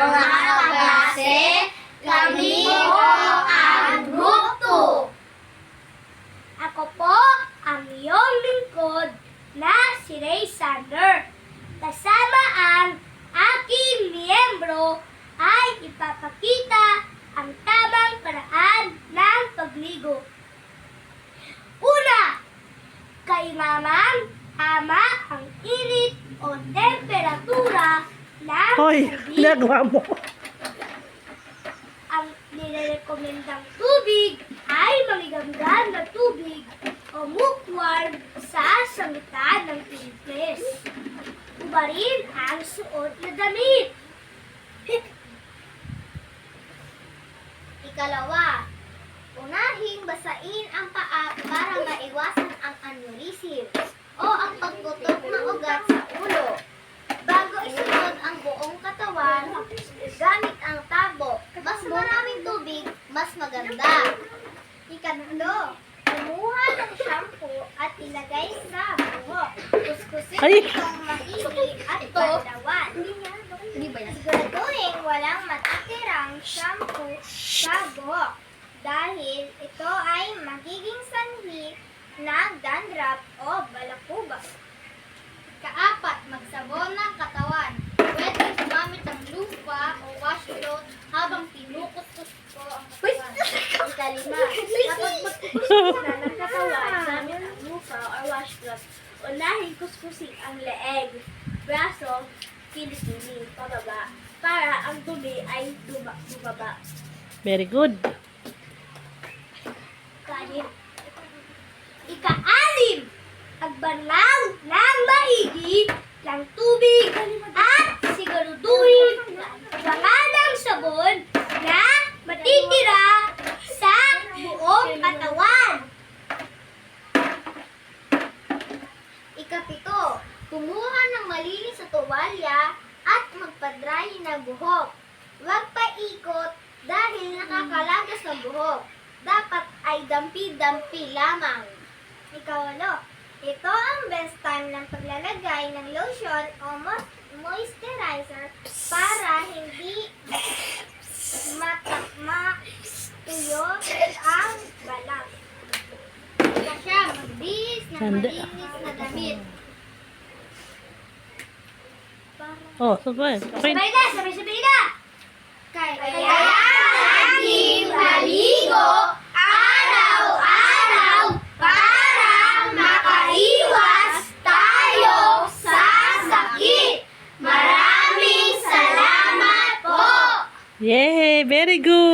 mga kaklase, kami po ang grupo. Ako po ang iyong lingkod na si Ray Sander. Kasama ang aking miyembro ay ipapakita ang tamang paraan ng pagligo. Una, kay kailangan tama ang init o temperatura ng Hoy, tubig. ginagawa mo. Ang nirekomendang tubig ay maligamgam na tubig o lukewarm sa sangitan ng Ingles. Ubarin ang suot na damit. Ikalawa, unahing basain ang paa para maiwasan ang aneurysm o ang pagbutok ng ugat sa ulo. Ikatlo, kumuha ng shampoo at ilagay sa buhok. Kuskusin Ay! itong maigi at bandawan. Siguraduhin walang matitirang shampoo sa buhok dahil ito ay magiging sanhi ng dandruff o balakubak. Kaapat, magsabon ng katawan. Pwede gumamit ng lupa o washcloth habang pinukuskus ko ang katawan. Ikalima, na ng katawan ang lupa or washcloth, unahin kuskusin ang leeg, braso, kilikili, pababa, para ang dumi ay duma, bumaba. Very good. Kanin. Ika-alim, agbanlaw ng maigi ng tubig at siguraduhin mga ng sabon na matitira sa buong katawan. Kumuha ng malinis sa tuwalya at magpadry ng buhok. Huwag paikot dahil nakakalagas ng buhok. Dapat ay dampi-dampi lamang. Ikawalo, ito ang best time ng paglalagay ng lotion o mo- moisturizer para hindi matakma tuyo ang balat. Ika siya, magbihis ng malinis na damit. Oh, sabay. Okay. Sabay na, sabay-sabay na! Kaya, laging maligo araw-araw para makaiwas tayo sa sakit. Maraming salamat po! Yay! Very good!